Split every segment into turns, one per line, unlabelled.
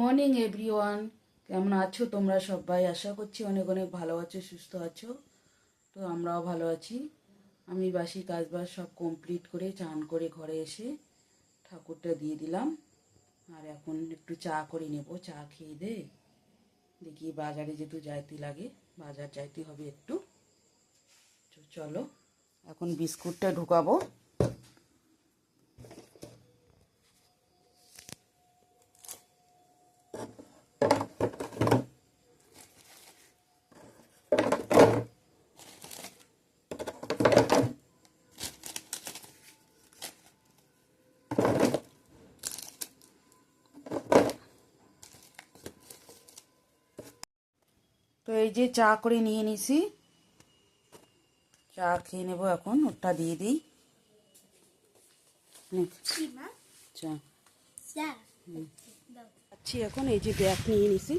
Morning everyone কেমন আছো তোমরা সবাই? আশা করছি অনেক অনেক ভালো আছো, সুস্থ আছো। তো আমরাও ভালো আছি। আমি বাসি কাজবাজ সব কমপ্লিট করে চান করে ঘরে এসে ঠাকুরটা দিয়ে দিলাম। আর এখন একটু চা করে নেব। চা খেয়ে দে। দেখি বাজারে যেহেতু যাইতে লাগে, বাজার যাইতে হবে একটু। চলো, এখন বিস্কুটটা ঢুকাবো। তো এই যে চা করে নিয়ে নিছি। চা খেয়ে নেব এখন ওটা দিয়ে দিই। চা। আচ্ছি এখন এই যে ব্যাগ নিয়ে নিছি।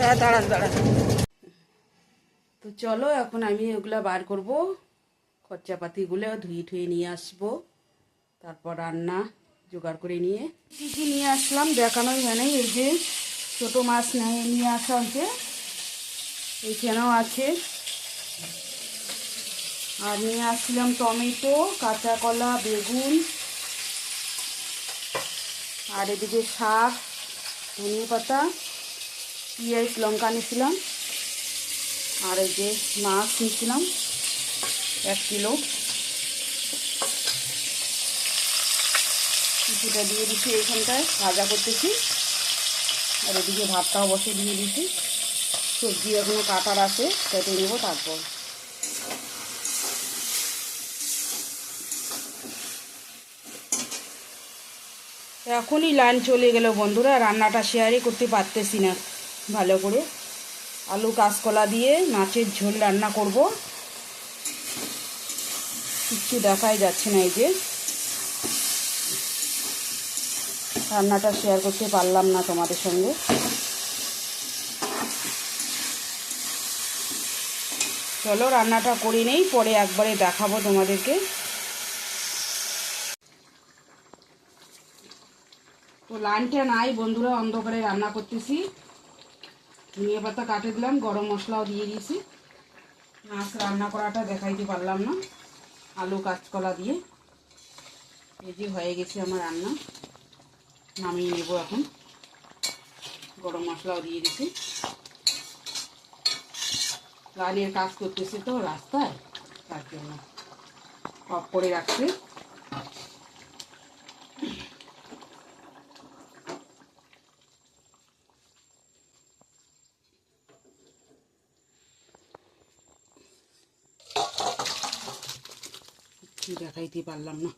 হ্যাঁ দাঁড়ান দাঁড়ান। তো চলো, এখন আমি ওগুলা বার করব। খরচাপাতিগুলো ধুয়ে ধুয়ে নিয়ে আসব। তারপর রান্না জোগাড় করে নিয়ে। কী কী নিয়ে আসলাম দেখানোই হয় এই যে ছোটো মাছ নিয়ে নিয়ে আসা হয়েছে। এইখানেও আছে। আর নিয়ে আসলাম টমেটো কাঁচা কলা বেগুন। আর এদিকে শাক ধনে পাতা পেঁয়াজ, লঙ্কা নিয়েছিলাম আর এই যে মাছ নিয়েছিলাম, এক কিলো। কিছুটা দিয়ে দিচ্ছি এইখানটায়, ভাজা করতেছি। আর এদিকে ভাতটাও বসে দিয়ে দিচ্ছি সবজি এখনও কাটার আছে, কেটে নেব তারপর। এখনই লাইন চলে গেল বন্ধুরা, রান্নাটা শেয়ারই করতে পারতেছি না। ভালো করে আলু কাঁচকলা দিয়ে মাছের ঝোল রান্না করব। কিচ্ছু দেখাই যাচ্ছে না এই যে। রান্নাটা শেয়ার করতে পারলাম না তোমাদের সঙ্গে। চলো রান্নাটা করে নেই, পরে একবারে দেখাবো তোমাদেরকে। তো লাইনটা নাই, বন্ধুরা অন্ধকারে রান্না করতেছি। ধনিয়া পাতা কাটে দিলাম, গরম মশলাও দিয়ে দিয়েছি। মাছ রান্না করাটা দেখাইতে পারলাম না, আলু কাঁচকলা দিয়ে। এই যে হয়ে গেছে আমার রান্না, নামিয়ে নেব এখন। গরম মশলাও দিয়ে দিছি। লাইনের কাজ করতেছে তো রাস্তায়, তার জন্য অফ করে রাখছি। দেখাইতে পারলাম না।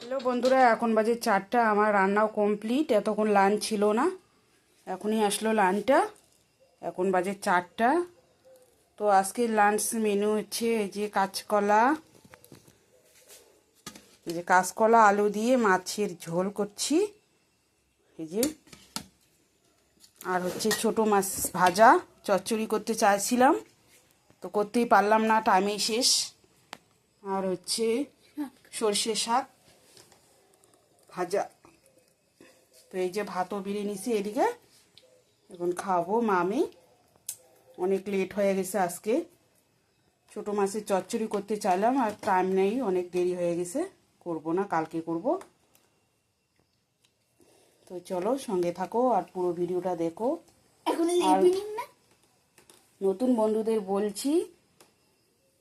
হ্যালো বন্ধুরা, এখন বাজে চারটা, আমার রান্নাও কমপ্লিট এতক্ষণ লাঞ্চ ছিল না। এখনই আসলো লাঞ্চটা এখন বাজে চারটা। তো আজকের লাঞ্চ মেনু হচ্ছে এই যে কাঁচকলা, এই যে কাঁচকলা, আলু দিয়ে মাছের ঝোল করছি। এই যে, আর হচ্ছে ছোট মাছ ভাজা, চচ্চড়ি করতে চাইছিলাম, তো করতেই পারলাম না, টাইমেই শেষ। আর হচ্ছে সর্ষে শাক ভাজা। তো এই যে ভাতও বেড়ে নিছি এদিকে। এখন খাব মামি। অনেক লেট হয়ে গেছে আজকে। ছোটো মাছের চচ্চড়ি করতে চাইলাম আর টাইম নেই অনেক দেরি হয়ে গেছে। করব না কালকে করব। তো চলো সঙ্গে থাকো আর পুরো ভিডিওটা দেখো। আর- নতুন বন্ধুদের বলছি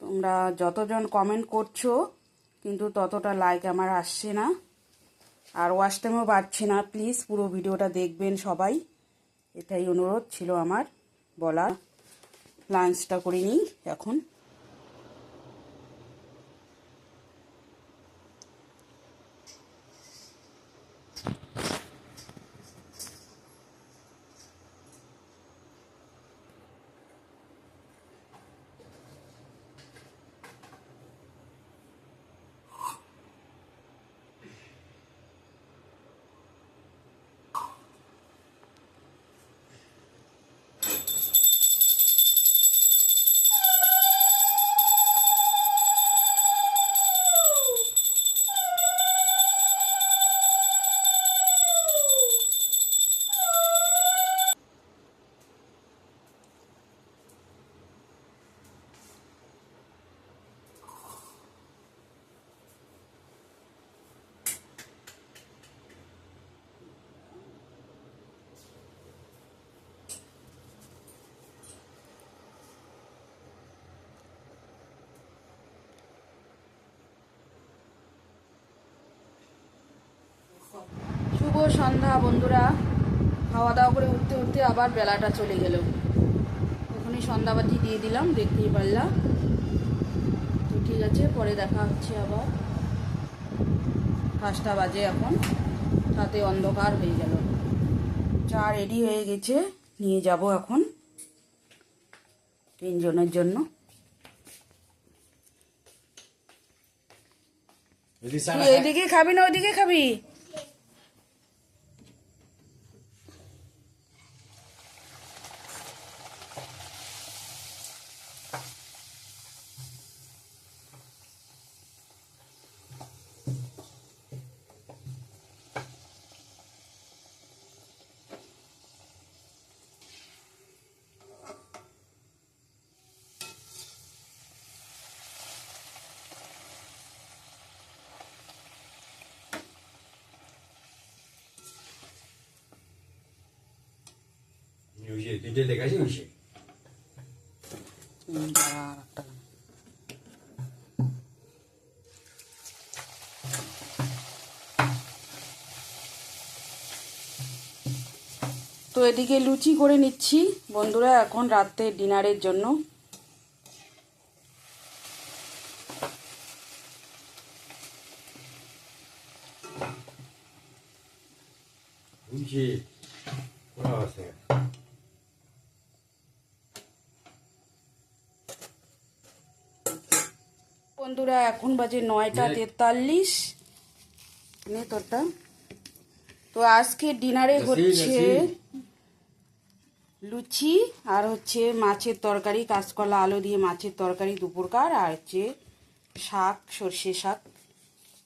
তোমরা যতজন কমেন্ট করছ, কিন্তু ততটা লাইক আমার আসছে না। আর ওয়াচ টাইমও বাড়ছে না প্লিজ পুরো ভিডিওটা দেখবেন সবাই। এটাই অনুরোধ ছিল আমার বলা লাঞ্চটা করে নিই এখন। সন্ধ্যা বন্ধুরা। খাওয়া দাওয়া করে উঠতে উঠতে আবার বেলাটা চলে গেল। এখনই সন্ধ্যাবাতি দিয়ে দিলাম দেখতেই পারলাম তো ঠিক আছে পরে দেখা হচ্ছে আবার। পাঁচটা বাজে এখন। তাতে অন্ধকার হয়ে গেল। চা রেডি হয়ে গেছে নিয়ে যাব এখন তিনজনের জন্য। এইদিকে খাবি না ওইদিকে খাবি? তো এদিকে লুচি করে নিচ্ছি। বন্ধুরা এখন রাতে ডিনারের জন্য।
বুঝছি কোন অবস্থা
বন্ধুরা এখন বাজে নয়টা তেতাল্লিশ। নে তোরটা। তো আজকে ডিনারে হচ্ছে লুচি আর হচ্ছে মাছের তরকারি কাঁচকলা আলু দিয়ে মাছের তরকারি দুপুরকার আর হচ্ছে শাক সর্ষে শাক।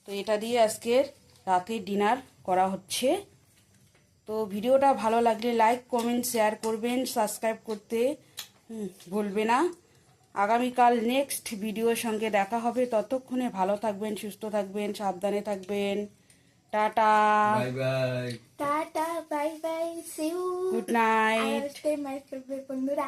তো এটা দিয়ে আজকের রাতে ডিনার করা হচ্ছে। তো ভিডিওটা ভালো লাগলে লাইক কমেন্ট শেয়ার করবেন সাবস্ক্রাইব করতে ভুলবে না। আগামীকাল নেক্সট ভিডিওর সঙ্গে দেখা হবে। ততক্ষণে ভালো থাকবেন সুস্থ থাকবেন সাবধানে থাকবেন। Ta ta.
Bye bye
ta ta bye bye see you
good night
my favourite বন্ধুরা